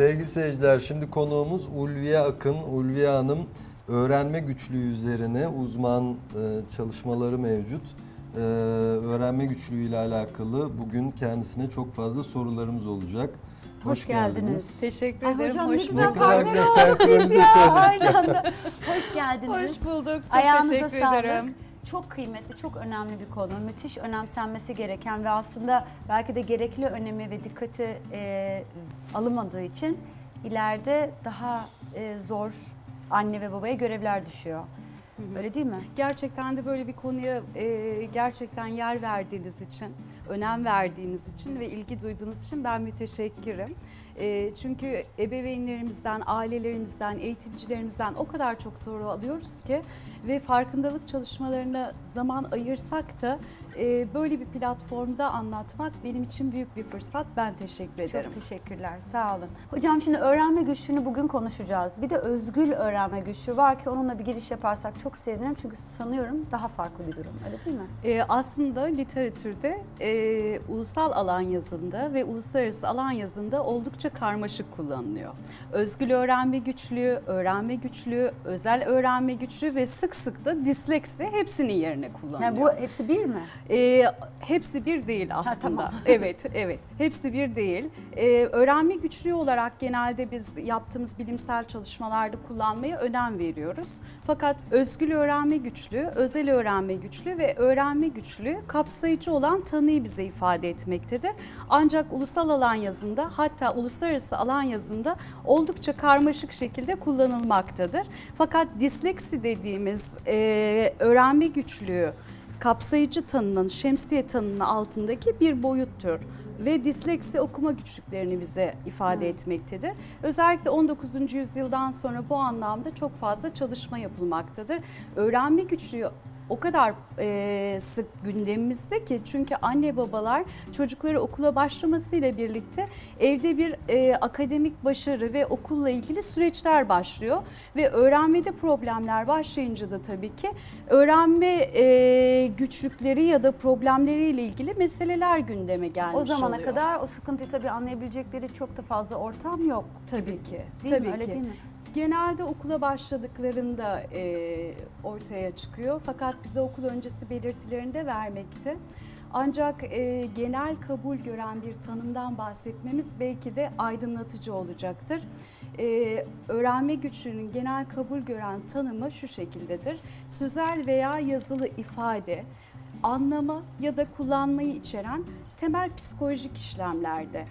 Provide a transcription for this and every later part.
Sevgili seyirciler şimdi konuğumuz Ulviye Akın. Ulviye Hanım öğrenme güçlüğü üzerine uzman e, çalışmaları mevcut. E, öğrenme güçlüğü ile alakalı bugün kendisine çok fazla sorularımız olacak. Hoş geldiniz. Teşekkür Ay ederim. hocam ne Hoş bulduk. kadar partner güzel senkronize ya söyledik. aynı anda. Hoş geldiniz. Hoş bulduk. Çok Ayağınıza teşekkür sağlık. ederim. Çok kıymetli, çok önemli bir konu. Müthiş önemsenmesi gereken ve aslında belki de gerekli önemi ve dikkati e, alınmadığı için ileride daha e, zor anne ve babaya görevler düşüyor. Öyle değil mi? Gerçekten de böyle bir konuya e, gerçekten yer verdiğiniz için, önem verdiğiniz için ve ilgi duyduğunuz için ben müteşekkirim. E, çünkü ebeveynlerimizden, ailelerimizden, eğitimcilerimizden o kadar çok soru alıyoruz ki ve farkındalık çalışmalarına zaman ayırsak da e, böyle bir platformda anlatmak benim için büyük bir fırsat. Ben teşekkür ederim. Çok teşekkürler, sağ olun. Hocam şimdi öğrenme güçlüğünü bugün konuşacağız. Bir de özgül öğrenme güçlüğü var ki onunla bir giriş yaparsak çok sevinirim. Çünkü sanıyorum daha farklı bir durum, öyle değil mi? Ee, aslında literatürde e, ulusal alan yazında ve uluslararası alan yazında oldukça karmaşık kullanılıyor. Özgül öğrenme güçlüğü, öğrenme güçlüğü, özel öğrenme güçlüğü ve sık sık da disleksi hepsinin yerine kullanılıyor. Yani bu hepsi bir mi? Ee, hepsi bir değil aslında. tamam. evet, evet. Hepsi bir değil. Ee, öğrenme güçlüğü olarak genelde biz yaptığımız bilimsel çalışmalarda kullanmaya önem veriyoruz. Fakat özgül öğrenme güçlüğü, özel öğrenme güçlüğü ve öğrenme güçlüğü kapsayıcı olan tanıyı bize ifade etmektedir. Ancak ulusal alan yazında hatta uluslararası alan yazında oldukça karmaşık şekilde kullanılmaktadır. Fakat disleksi dediğimiz e, öğrenme güçlüğü kapsayıcı tanının, şemsiye tanının altındaki bir boyuttur ve disleksi okuma güçlüklerini bize ifade etmektedir. Özellikle 19. yüzyıldan sonra bu anlamda çok fazla çalışma yapılmaktadır. Öğrenme güçlüğü o kadar e, sık gündemimizde ki çünkü anne babalar çocukları okula başlamasıyla birlikte evde bir e, akademik başarı ve okulla ilgili süreçler başlıyor ve öğrenmede problemler başlayınca da tabii ki öğrenme e, güçlükleri ya da problemleriyle ilgili meseleler gündeme gelmiş O zamana oluyor. kadar o sıkıntıyı tabii anlayabilecekleri çok da fazla ortam yok. tabii ki Değil tabii mi? Öyle ki. değil mi? Genelde okula başladıklarında e, ortaya çıkıyor. Fakat bize okul öncesi belirtilerini de vermekte. Ancak e, genel kabul gören bir tanımdan bahsetmemiz belki de aydınlatıcı olacaktır. E, öğrenme güçlüğünün genel kabul gören tanımı şu şekildedir. Sözel veya yazılı ifade, anlama ya da kullanmayı içeren temel psikolojik işlemlerde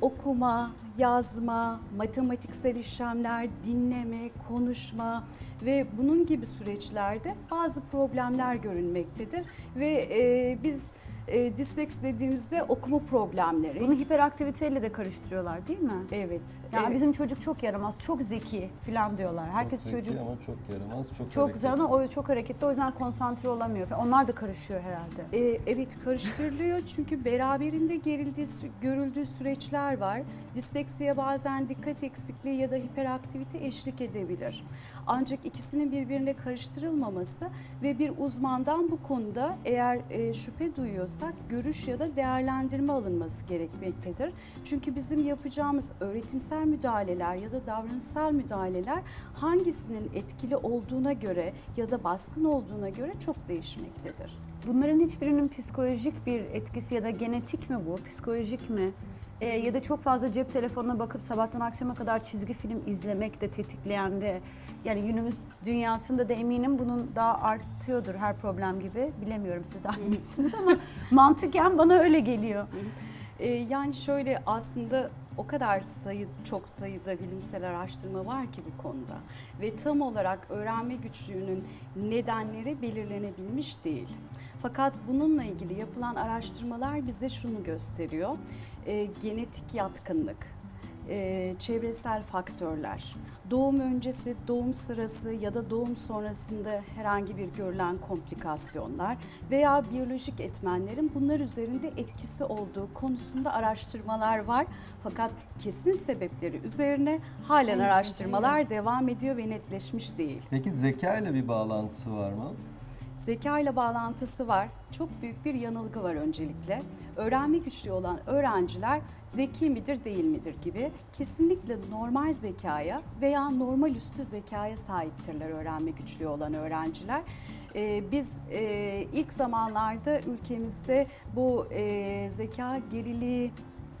okuma, yazma, matematiksel işlemler, dinleme, konuşma ve bunun gibi süreçlerde bazı problemler görünmektedir. Ve e, biz e, disleksi dediğimizde okuma problemleri. Bunu hiperaktiviteyle de karıştırıyorlar değil mi? evet. Yani evet. bizim çocuk çok yaramaz, çok zeki falan diyorlar. Herkes çok zeki çocuk ama çok yaramaz, çok, çok hareketli. ama o çok hareketli o yüzden konsantre olamıyor. Onlar da karışıyor herhalde. E, evet karıştırılıyor çünkü beraberinde gerildiği, görüldüğü süreçler var. Disleksiye bazen dikkat eksikliği ya da hiperaktivite eşlik edebilir. Ancak ikisinin birbirine karıştırılmaması ve bir uzmandan bu konuda eğer e, şüphe duyuyorsak görüş ya da değerlendirme alınması gerekmektedir. Çünkü bizim yapacağımız öğretimsel müdahaleler ya da davranışsal müdahaleler hangisinin etkili olduğuna göre ya da baskın olduğuna göre çok değişmektedir. Bunların hiçbirinin psikolojik bir etkisi ya da genetik mi bu, psikolojik mi? Ee, ya da çok fazla cep telefonuna bakıp sabahtan akşama kadar çizgi film izlemek de tetikleyen de yani günümüz dünyasında da eminim bunun daha artıyordur her problem gibi. Bilemiyorum siz daha iyi bilirsiniz ama mantıken bana öyle geliyor. Ee, yani şöyle aslında o kadar sayı çok sayıda bilimsel araştırma var ki bu konuda ve tam olarak öğrenme güçlüğünün nedenleri belirlenebilmiş değil. Fakat bununla ilgili yapılan araştırmalar bize şunu gösteriyor. Ee, genetik yatkınlık, e, çevresel faktörler, doğum öncesi, doğum sırası ya da doğum sonrasında herhangi bir görülen komplikasyonlar veya biyolojik etmenlerin bunlar üzerinde etkisi olduğu konusunda araştırmalar var. Fakat kesin sebepleri üzerine halen araştırmalar devam ediyor ve netleşmiş değil. Peki zeka ile bir bağlantısı var mı? Zeka ile bağlantısı var. Çok büyük bir yanılgı var öncelikle. Öğrenme güçlüğü olan öğrenciler zeki midir değil midir gibi kesinlikle normal zekaya veya normal üstü zekaya sahiptirler öğrenme güçlüğü olan öğrenciler. Ee, biz e, ilk zamanlarda ülkemizde bu e, zeka geriliği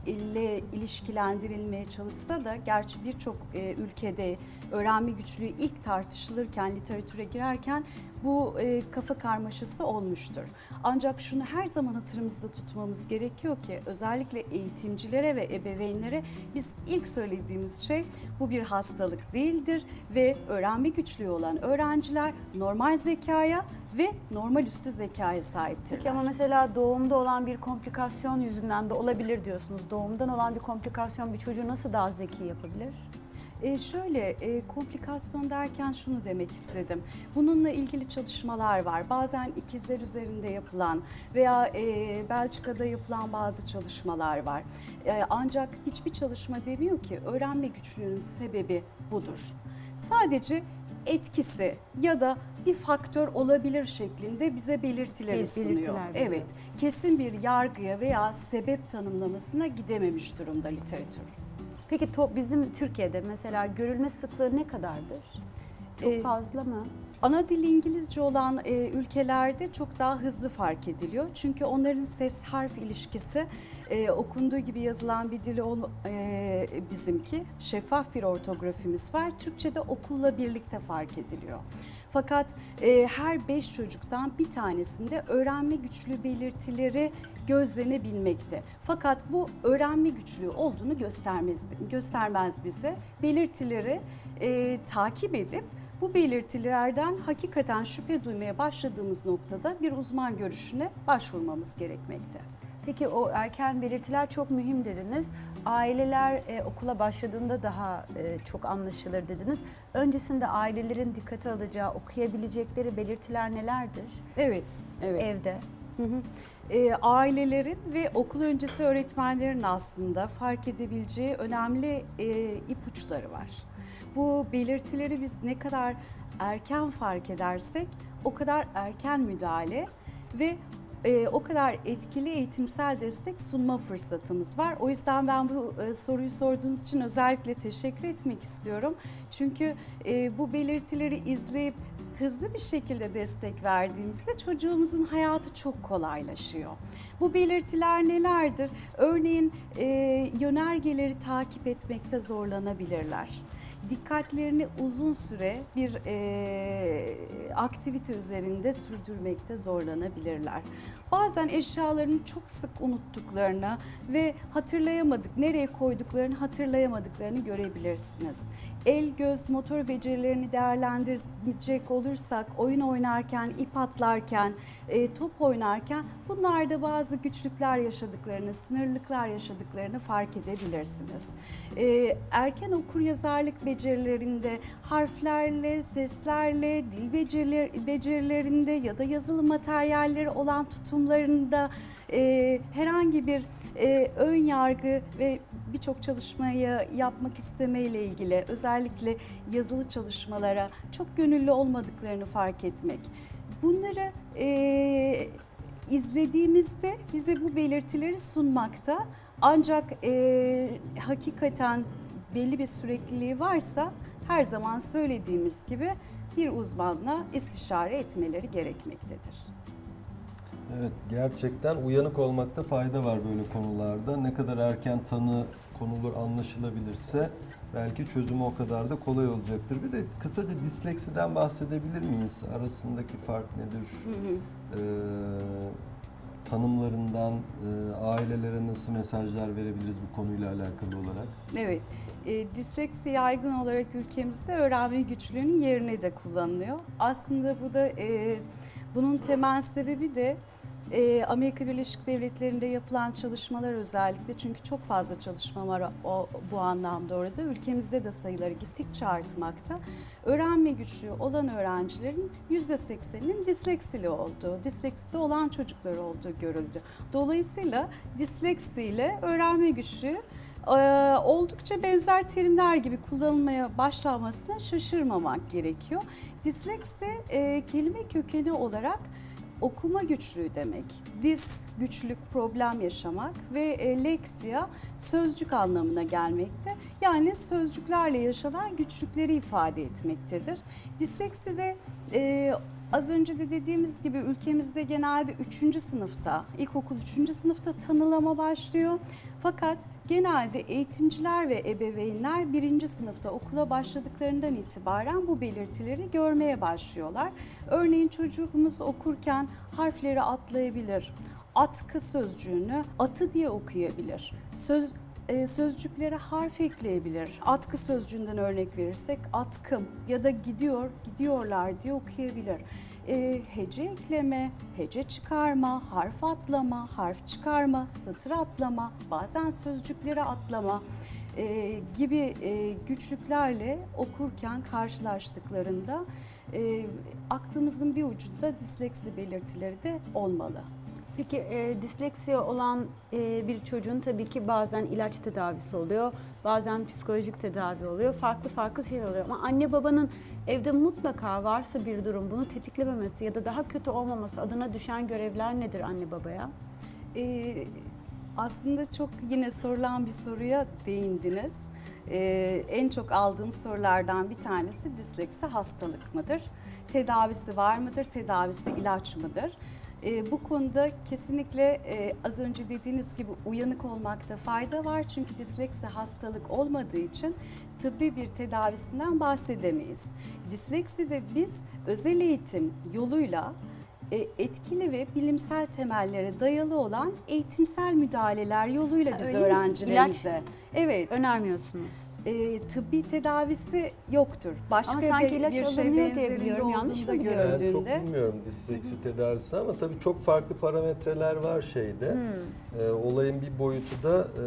ile ilişkilendirilmeye çalışsa da gerçi birçok e, ülkede öğrenme güçlüğü ilk tartışılırken, literatüre girerken bu e, kafa karmaşası olmuştur. Ancak şunu her zaman hatırımızda tutmamız gerekiyor ki özellikle eğitimcilere ve ebeveynlere biz ilk söylediğimiz şey bu bir hastalık değildir ve öğrenme güçlüğü olan öğrenciler normal zekaya ve normal üstü zekaya sahiptirler. Peki ama mesela doğumda olan bir komplikasyon yüzünden de olabilir diyorsunuz. Doğumdan olan bir komplikasyon bir çocuğu nasıl daha zeki yapabilir? E şöyle e, komplikasyon derken şunu demek istedim. Bununla ilgili çalışmalar var. Bazen ikizler üzerinde yapılan veya e, Belçika'da yapılan bazı çalışmalar var. E, ancak hiçbir çalışma demiyor ki öğrenme güçlüğünün sebebi budur. Sadece etkisi ya da bir faktör olabilir şeklinde bize belirtileri Bel- sunuyor. belirtiler veriyor. Evet, kesin bir yargıya veya sebep tanımlamasına gidememiş durumda literatür. Peki to- bizim Türkiye'de mesela görülme sıklığı ne kadardır? Çok Ee, fazla mı? Ana dili İngilizce olan e, ülkelerde çok daha hızlı fark ediliyor. Çünkü onların ses harf ilişkisi e, okunduğu gibi yazılan bir dili ol, e, bizimki. Şeffaf bir ortografimiz var. Türkçe'de okulla birlikte fark ediliyor. Fakat e, her beş çocuktan bir tanesinde öğrenme güçlüğü belirtileri gözlenebilmekte. Fakat bu öğrenme güçlüğü olduğunu göstermez, göstermez bize. Belirtileri e, takip edip bu belirtilerden hakikaten şüphe duymaya başladığımız noktada bir uzman görüşüne başvurmamız gerekmekte. Peki o erken belirtiler çok mühim dediniz. Aileler e, okula başladığında daha e, çok anlaşılır dediniz. Öncesinde ailelerin dikkate alacağı, okuyabilecekleri belirtiler nelerdir Evet, evet. evde? Hı hı. E, ailelerin ve okul öncesi öğretmenlerin aslında fark edebileceği önemli e, ipuçları var. Bu belirtileri biz ne kadar erken fark edersek o kadar erken müdahale ve e, o kadar etkili eğitimsel destek sunma fırsatımız var. O yüzden ben bu e, soruyu sorduğunuz için özellikle teşekkür etmek istiyorum. Çünkü e, bu belirtileri izleyip hızlı bir şekilde destek verdiğimizde çocuğumuzun hayatı çok kolaylaşıyor. Bu belirtiler nelerdir? Örneğin e, yönergeleri takip etmekte zorlanabilirler. Dikkatlerini uzun süre bir e, aktivite üzerinde sürdürmekte zorlanabilirler. Bazen eşyalarını çok sık unuttuklarını ve hatırlayamadık, nereye koyduklarını hatırlayamadıklarını görebilirsiniz. El, göz, motor becerilerini değerlendirecek olursak oyun oynarken, ip atlarken, e, top oynarken bunlarda bazı güçlükler yaşadıklarını, sınırlıklar yaşadıklarını fark edebilirsiniz. E, erken okur yazarlık becerilerinde harflerle, seslerle, dil beceriler, becerilerinde ya da yazılı materyalleri olan tutumlarında e, herhangi bir e, ön yargı ve birçok çalışmayı yapmak istemeyle ilgili özellikle yazılı çalışmalara çok gönüllü olmadıklarını fark etmek. Bunları e, izlediğimizde bize bu belirtileri sunmakta ancak e, hakikaten belli bir sürekliliği varsa her zaman söylediğimiz gibi bir uzmanla istişare etmeleri gerekmektedir. Evet, gerçekten uyanık olmakta fayda var böyle konularda. Ne kadar erken tanı konulur, anlaşılabilirse belki çözümü o kadar da kolay olacaktır. Bir de kısaca disleksiden bahsedebilir miyiz? Arasındaki fark nedir? Ee, tanımlarından e, ailelere nasıl mesajlar verebiliriz bu konuyla alakalı olarak? Evet, e, disleksi yaygın olarak ülkemizde öğrenme güçlüğünün yerine de kullanılıyor. Aslında bu da e, bunun temel sebebi de e, Amerika Birleşik Devletleri'nde yapılan çalışmalar özellikle çünkü çok fazla çalışma var o, bu anlamda orada. Ülkemizde de sayıları gittikçe artmakta. Öğrenme güçlüğü olan öğrencilerin %80'inin disleksili olduğu, disleksisi olan çocuklar olduğu görüldü. Dolayısıyla disleksi ile öğrenme güçlüğü oldukça benzer terimler gibi kullanılmaya başlanmasına şaşırmamak gerekiyor. Disleksi e, kelime kökeni olarak okuma güçlüğü demek. Dis güçlük, problem yaşamak ve e, leksia sözcük anlamına gelmekte. Yani sözcüklerle yaşanan güçlükleri ifade etmektedir. Disleksi de e, az önce de dediğimiz gibi ülkemizde genelde 3. sınıfta, ilkokul 3. sınıfta tanılama başlıyor. Fakat genelde eğitimciler ve ebeveynler 1. sınıfta okula başladıklarından itibaren bu belirtileri görmeye başlıyorlar. Örneğin çocuğumuz okurken harfleri atlayabilir. Atkı sözcüğünü atı diye okuyabilir. Söz e, sözcüklere harf ekleyebilir. Atkı sözcüğünden örnek verirsek atkım ya da gidiyor, gidiyorlar diye okuyabilir. E, hece ekleme, hece çıkarma, harf atlama, harf çıkarma, satır atlama, bazen sözcükleri atlama e, gibi e, güçlüklerle okurken karşılaştıklarında e, aklımızın bir ucunda disleksi belirtileri de olmalı. Peki e, disleksi olan e, bir çocuğun tabii ki bazen ilaç tedavisi oluyor, bazen psikolojik tedavi oluyor, farklı farklı şeyler oluyor. Ama anne babanın evde mutlaka varsa bir durum bunu tetiklememesi ya da daha kötü olmaması adına düşen görevler nedir anne babaya? Ee, aslında çok yine sorulan bir soruya değindiniz. Ee, en çok aldığım sorulardan bir tanesi disleksi hastalık mıdır? Tedavisi var mıdır? Tedavisi ilaç mıdır? Ee, bu konuda kesinlikle e, az önce dediğiniz gibi uyanık olmakta fayda var. Çünkü disleksi hastalık olmadığı için tıbbi bir tedavisinden bahsedemeyiz. Dislekside biz özel eğitim yoluyla e, etkili ve bilimsel temellere dayalı olan eğitimsel müdahaleler yoluyla biz öyle mi? öğrencilerimize evet Önermiyorsunuz. E, tıbbi tedavisi yoktur. Başka Ama sanki bir, ilaç bir şey alınıyor diye biliyorum. Yanlış mı biliyorum? Çok bilmiyorum disleksi tedavisi ama tabii çok farklı parametreler var şeyde. Hmm. Ee, olayın bir boyutu da e,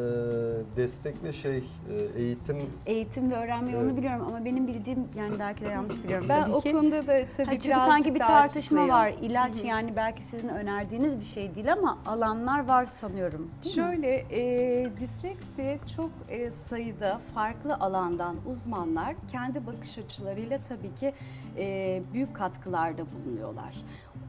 destek ve şey e, eğitim Eğitim ve öğrenme Evet. biliyorum ama benim bildiğim yani belki de yanlış biliyorum ben tabii o ki. konuda da tabii Ha, çünkü sanki bir tartışma var. İlaç yani belki sizin önerdiğiniz bir şey değil ama alanlar var sanıyorum. Şöyle e, disleksiye çok e, sayıda farklı alandan uzmanlar kendi bakış açılarıyla tabii ki e, büyük katkılarda bulunuyorlar.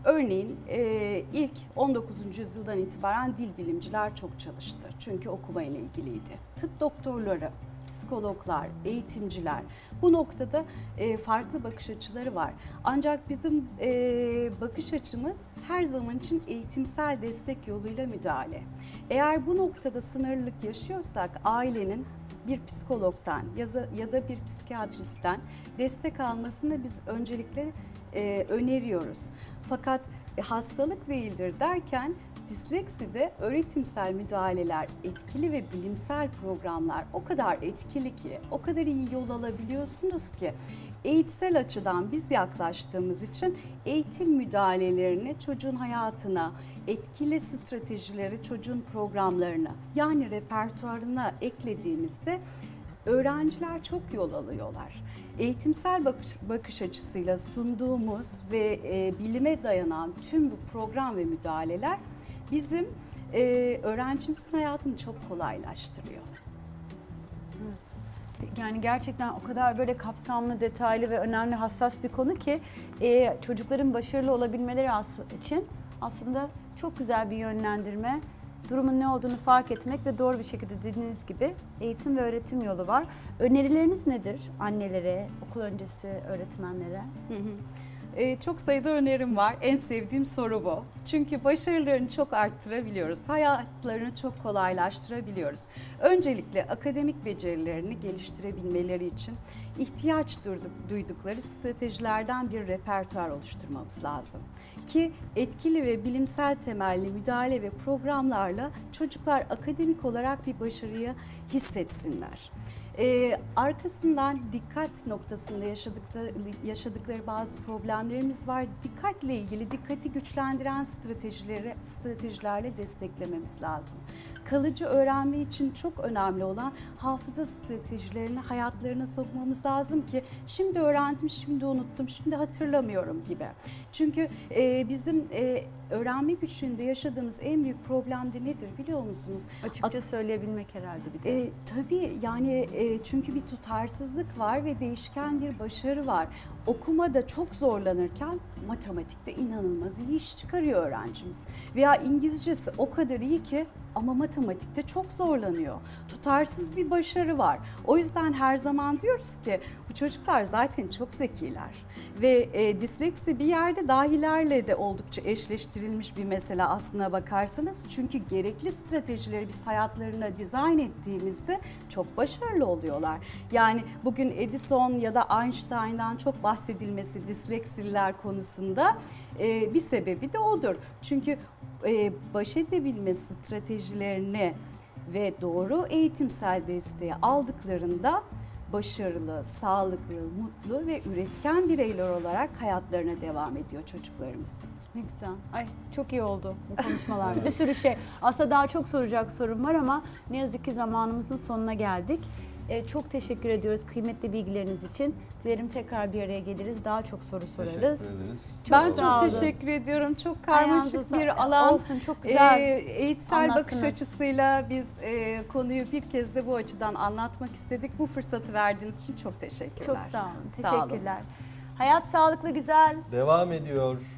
Örneğin e, ilk 19. yüzyıldan itibaren dil bilimciler çok çalıştı. Çünkü okuma ile ilgiliydi. Tıp doktorları, psikologlar, eğitimciler bu noktada e, farklı bakış açıları var. Ancak bizim e, bakış açımız her zaman için eğitimsel destek yoluyla müdahale. Eğer bu noktada sınırlılık yaşıyorsak ailenin bir psikologdan ya da, bir psikiyatristten destek almasını biz öncelikle e, öneriyoruz. Fakat e, hastalık değildir derken dislekside öğretimsel müdahaleler etkili ve bilimsel programlar o kadar etkili ki, o kadar iyi yol alabiliyorsunuz ki eğitsel açıdan biz yaklaştığımız için eğitim müdahalelerini çocuğun hayatına, etkili stratejileri çocuğun programlarına yani repertuarına eklediğimizde öğrenciler çok yol alıyorlar. Eğitimsel bakış, bakış açısıyla sunduğumuz ve e, bilime dayanan tüm bu program ve müdahaleler bizim e, öğrencimizin hayatını çok kolaylaştırıyor. Yani gerçekten o kadar böyle kapsamlı, detaylı ve önemli, hassas bir konu ki e, çocukların başarılı olabilmeleri as- için aslında çok güzel bir yönlendirme, durumun ne olduğunu fark etmek ve doğru bir şekilde dediğiniz gibi eğitim ve öğretim yolu var. Önerileriniz nedir annelere, okul öncesi öğretmenlere? Hı hı. Ee, çok sayıda önerim var. En sevdiğim soru bu. Çünkü başarılarını çok arttırabiliyoruz. Hayatlarını çok kolaylaştırabiliyoruz. Öncelikle akademik becerilerini geliştirebilmeleri için ihtiyaç duyduk, duydukları stratejilerden bir repertuar oluşturmamız lazım. Ki etkili ve bilimsel temelli müdahale ve programlarla çocuklar akademik olarak bir başarıyı hissetsinler. Ee, arkasından dikkat noktasında yaşadıkları, yaşadıkları bazı problemlerimiz var. Dikkatle ilgili dikkati güçlendiren stratejileri stratejilerle desteklememiz lazım. Kalıcı öğrenme için çok önemli olan hafıza stratejilerini hayatlarına sokmamız lazım ki şimdi öğrendim, şimdi unuttum, şimdi hatırlamıyorum gibi. Çünkü e, bizim e, öğrenme güçlüğünde yaşadığımız en büyük problem de nedir biliyor musunuz? Açıkça söyleyebilmek herhalde bir de. E, tabii yani e, çünkü bir tutarsızlık var ve değişken bir başarı var. Okumada çok zorlanırken matematikte inanılmaz iyi iş çıkarıyor öğrencimiz. Veya İngilizcesi o kadar iyi ki ama matematikte çok zorlanıyor. Tutarsız bir başarı var. O yüzden her zaman diyoruz ki bu çocuklar zaten çok zekiler. Ve e, disleksi bir yerde dahilerle de oldukça eşleştirilmiş bir mesele aslına bakarsanız. Çünkü gerekli stratejileri biz hayatlarına dizayn ettiğimizde çok başarılı oluyorlar. Yani bugün Edison ya da Einstein'dan çok bahsedilmesi disleksiler konusunda e, bir sebebi de odur. Çünkü e, baş edebilme stratejilerini ve doğru eğitimsel desteği aldıklarında başarılı, sağlıklı, mutlu ve üretken bireyler olarak hayatlarına devam ediyor çocuklarımız. Ne güzel. Ay çok iyi oldu bu konuşmalar. bir sürü şey. Aslında daha çok soracak sorum var ama ne yazık ki zamanımızın sonuna geldik. Ee, çok teşekkür ediyoruz kıymetli bilgileriniz için. Dilerim tekrar bir araya geliriz. Daha çok soru sorarız. Teşekkür ederiz. Çok ben sağ olun. çok teşekkür ediyorum. Çok karmaşık bir alan. Olsun çok güzel. Ee, eğitsel bakış anlattınız. açısıyla biz e, konuyu bir kez de bu açıdan anlatmak istedik. Bu fırsatı verdiğiniz için çok teşekkürler. çok sağ olun. Sağ olun. Teşekkürler. Hayat sağlıklı güzel. Devam ediyor.